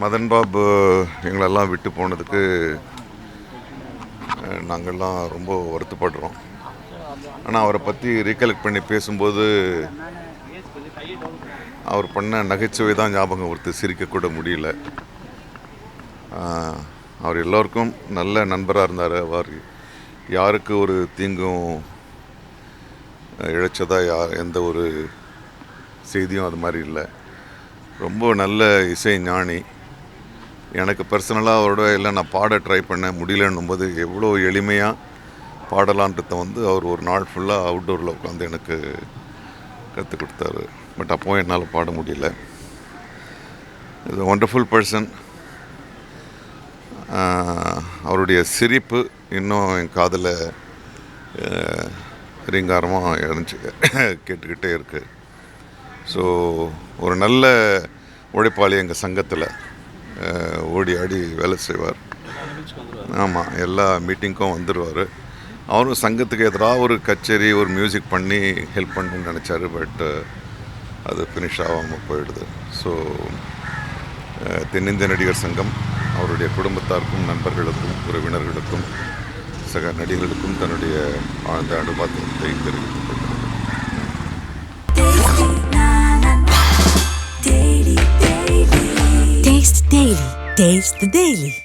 மதன் பாபு எங்களெல்லாம் விட்டு போனதுக்கு நாங்கள்லாம் ரொம்ப வருத்தப்படுறோம். ஆனால் அவரை பற்றி ரீகலெக்ட் பண்ணி பேசும்போது அவர் பண்ண நகைச்சுவை தான் ஞாபகம் ஒருத்தர் சிரிக்கக்கூட முடியல. அவர் எல்லோருக்கும் நல்ல நண்பராக இருந்தார். அவர் யாருக்கு ஒரு தீங்கும் இழைச்சதா யா எந்த ஒரு செய்தியும் அது மாதிரி இல்லை. ரொம்ப நல்ல இசை ஞானி. எனக்கு பர்சனலாக அவரோட இல்லை நான் பாட ட்ரை பண்ண முடியலன்னும் போது எவ்வளோ எளிமையாக பாடலான்றத வந்து அவர் ஒரு நாள் ஃபுல்லாக அவுட்டோரில் உட்காந்து எனக்கு கற்றுக் கொடுத்தாரு. பட் அப்போவும் என்னால் பாட முடியல. இது ஒண்டர்ஃபுல் பர்சன் அவருடைய சிரிப்பு இன்னும் என் காதில் ரீங்காரமாக இணைஞ்சு கேட்டுக்கிட்டே இருக்குது ஸோ ஒரு நல்ல உழைப்பாளி எங்கள் சங்கத்தில். ஓடி ஆடி வேலை செய்வார். ஆமாம் எல்லா மீட்டிங்க்கும் வந்துடுவார் அவரும் சங்கத்துக்கு எதிராக ஒரு கச்சேரி ஒரு மியூசிக் பண்ணி ஹெல்ப் பண்ணணும்னு நினச்சாரு பட் uh, அது ஃபினிஷ் ஆகாமல் போயிடுது. ஸோ uh, தென்னிந்திய நடிகர் சங்கம் அவருடைய குடும்பத்தாருக்கும் நண்பர்களுக்கும் உறவினர்களுக்கும் சக நடிகர்களுக்கும் தன்னுடைய ஆழ்ந்த அனுபவத்தை தெரிவித்துக் Taste Daily. Taste the Daily.